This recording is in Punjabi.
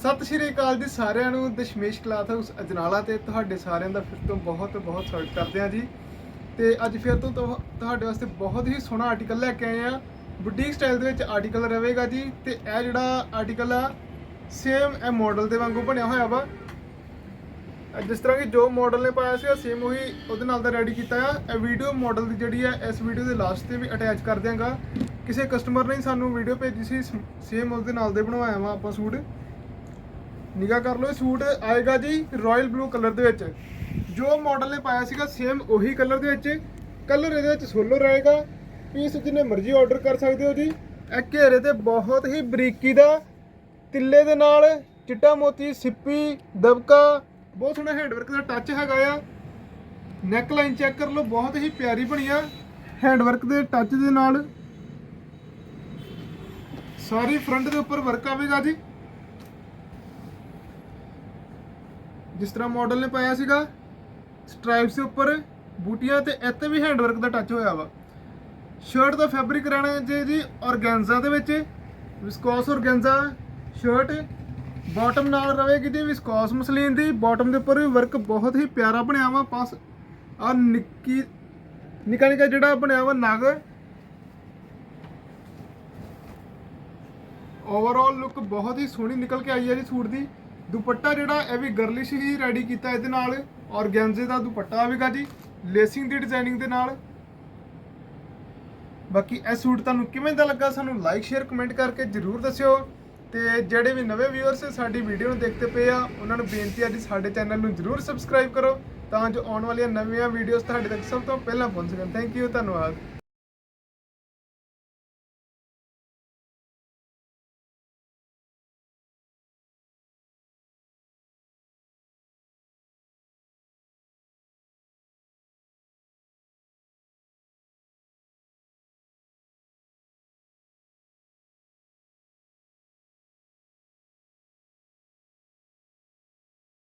ਸਤਿ ਸ਼੍ਰੀ ਅਕਾਲ ਜੀ ਸਾਰਿਆਂ ਨੂੰ, ਦਸ਼ਮੇਸ਼ ਕਲਾਥ ਹਾਊਸ, ਅਜਨਾਲਾ ਤੇ ਤੁਹਾਡੇ ਸਾਰਿਆਂ ਦਾ ਫਿਰ ਤੋਂ ਬਹੁਤ ਬਹੁਤ ਸਵਾਗਤ ਕਰਦੇ ਹਾਂ ਜੀ। ਤੇ ਅੱਜ ਫਿਰ ਤੋਂ ਤੁਹਾ- ਤੁਹਾਡੇ ਵਾਸਤੇ ਬਹੁਤ ਹੀ ਸੋਹਣਾ ਆਰਟੀਕਲ ਲੈ ਕੇ ਆਏ ਆ ਬੁਟੀਕ ਸਟਾਈਲ ਦੇ ਵਿੱਚ ਆਰਟੀਕਲ ਰਹੇਗਾ ਜੀ ਤੇ ਇਹ ਜਿਹੜਾ ਆਰਟੀਕਲ ਆ ਸੇਮ ਇਹ ਮਾਡਲ ਦੇ ਵਾਂਗੂ ਬਣਿਆ ਹੋਇਆ ਵਾ। ਜਿਸ ਤਰ੍ਹਾਂ ਕਿ ਜੋ ਮਾਡਲ ਨੇ ਪਾਇਆ ਸੀ ਸੇਮ ਉਹੀ ਉਹਦੇ ਨਾਲ ਦਾ ਰੈਡੀ ਕੀਤਾ ਆ। ਇਹ ਵੀਡੀਓ ਮਾਡਲ ਦੀ ਜਿਹੜੀ ਆ, ਇਸ ਵੀਡੀਓ ਦੇ ਲਾਸਟ ਤੇ ਵੀ ਅਟੈਚ ਕਰ ਦਿਆਂਗਾ। ਕਿਸੇ ਕਸਟਮਰ ਨੇ ਸਾਨੂੰ ਵੀਡੀਓ ਭੇਜੀ ਸੀ ਸੇਮ ਉਹਦੇ ਨਾਲ ਦੇ ਬਣਵਾਇਆ ਵਾ ਆਪਾਂ ਸੂਟ। ਨਿਗਾਹ ਕਰ ਲਓ, ਇਹ ਸੂਟ ਆਏਗਾ ਜੀ ਰਾਇਲ ਬਲੂ ਕਲਰ ਦੇ ਵਿੱਚ। ਜੋ ਮਾਡਲ ਨੇ ਪਾਇਆ ਸੀਗਾ ਸੇਮ ਉਹੀ ਕਲਰ ਦੇ ਵਿੱਚ। ਕਲਰ ਇਹਦੇ ਵਿੱਚ ਸੋਲੋ ਰਹੇਗਾ। ਪੀਸ ਜਿੰਨੇ ਮਰਜ਼ੀ ਆਰਡਰ ਕਰ ਸਕਦੇ ਹੋ ਜੀ। ਇਹ ਘੇਰੇ ਤੇ ਬਹੁਤ ਹੀ ਬਰੀਕੀ ਦਾ, ਤਿੱਲੇ ਦੇ ਨਾਲ ਚਿੱਟਾ ਮੋਤੀ, ਸਿੱਪੀ, ਦਬਕਾ, ਬਹੁਤ ਸੋਹਣਾ ਹੈਂਡਵਰਕ ਦਾ ਟੱਚ ਹੈਗਾ ਆ। ਨੈਕ ਲਾਈਨ ਚੈੱਕ ਕਰ ਲਓ, ਬਹੁਤ ਹੀ ਪਿਆਰੀ ਬਣੀ ਆ ਹੈਂਡਵਰਕ ਦੇ ਟੱਚ ਦੇ ਨਾਲ। ਸਾਰੀ ਫਰੰਟ ਦੇ ਉੱਪਰ ਵਰਕ ਆਵੇਗਾ ਜੀ। ਜਿਸ ਤਰ੍ਹਾਂ ਮਾਡਲ ਨੇ ਪਾਇਆ ਸੀਗਾ ਸਟ੍ਰਾਈਪਸ ਦੇ ਉੱਪਰ ਬੂਟੀਆਂ ਤੇ ਇੱਥੇ ਵੀ ਹੈਂਡਵਰਕ ਦਾ ਟੱਚ ਹੋਇਆ ਵਾ। ਸ਼ਰਟ ਦਾ ਫੈਬਰਿਕ ਰਹਿਣਾ ਜੇ ਜੀ ਔਰਗੈਂਜ਼ਾ ਦੇ ਵਿੱਚ ਵਿਸਕੋਸ ਔਰਗੈਂਜ਼ਾ ਸ਼ਰਟ ਬਾਟਮ ਨਾਲ ਰਵੇਗੀ ਜੀ ਵਿਸਕੋਸ ਮਸਲੀਨ ਦੀ ਬਾਟਮ ਦੇ ਉੱਪਰ ਵੀ ਵਰਕ ਬਹੁਤ ਹੀ ਪਿਆਰਾ ਬਣਿਆ ਵਾ ਪਾਸ ਆ ਨਿੱਕੀ, ਨਿੱਕਾ ਨਿੱਕਾ ਜਿਹੜਾ ਬਣਿਆ ਵਾ ਨਗ। ਓਵਰਆਲ ਲੁੱਕ ਬਹੁਤ ਹੀ ਸੋਹਣੀ ਨਿਕਲ ਕੇ ਆਈ ਹੈ ਜੀ ਸੂਟ ਦੀ। ਦੁਪੱਟਾ ਜਿਹੜਾ, ਇਹ ਵੀ ਗਰਲਿਸ਼ ਹੀ ਰੈਡੀ ਕੀਤਾ ਇਹਦੇ ਨਾਲ। ਔਰਗੈਂਜ਼ੇ ਦਾ ਦੁਪੱਟਾ ਆਵੇਗਾ ਜੀ ਲੇਸਿੰਗ ਦੀ ਡਿਜ਼ਾਈਨਿੰਗ ਦੇ ਨਾਲ। ਬਾਕੀ ਇਹ ਸੂਟ ਤੁਹਾਨੂੰ ਕਿਵੇਂ ਦਾ ਲੱਗਾ ਸਾਨੂੰ ਲਾਈਕ ਸ਼ੇਅਰ ਕਮੈਂਟ ਕਰਕੇ ਜਰੂਰ ਦੱਸਿਓ। ਤੇ ਜਿਹੜੇ ਵੀ ਨਵੇਂ ਵਿਊਅਰਸ ਸਾਡੀ ਵੀਡੀਓ ਨੂੰ ਦੇਖਦੇ ਪਏ ਆ, ਉਹਨਾਂ ਨੂੰ ਬੇਨਤੀ ਆ ਜੀ ਸਾਡੇ ਚੈਨਲ ਨੂੰ ਜਰੂਰ ਸਬਸਕ੍ਰਾਈਬ ਕਰੋ, ਤਾਂ ਜੋ ਆਉਣ ਵਾਲੀਆਂ ਨਵੀਆਂ ਵੀਡੀਓਜ਼ ਤੁਹਾਡੇ ਤੱਕ ਸਭ ਤੋਂ ਪਹਿਲਾਂ ਪਹੁੰਚ ਸਕਣ। ਥੈਂਕ ਯੂ ਧੰਨਵਾਦ।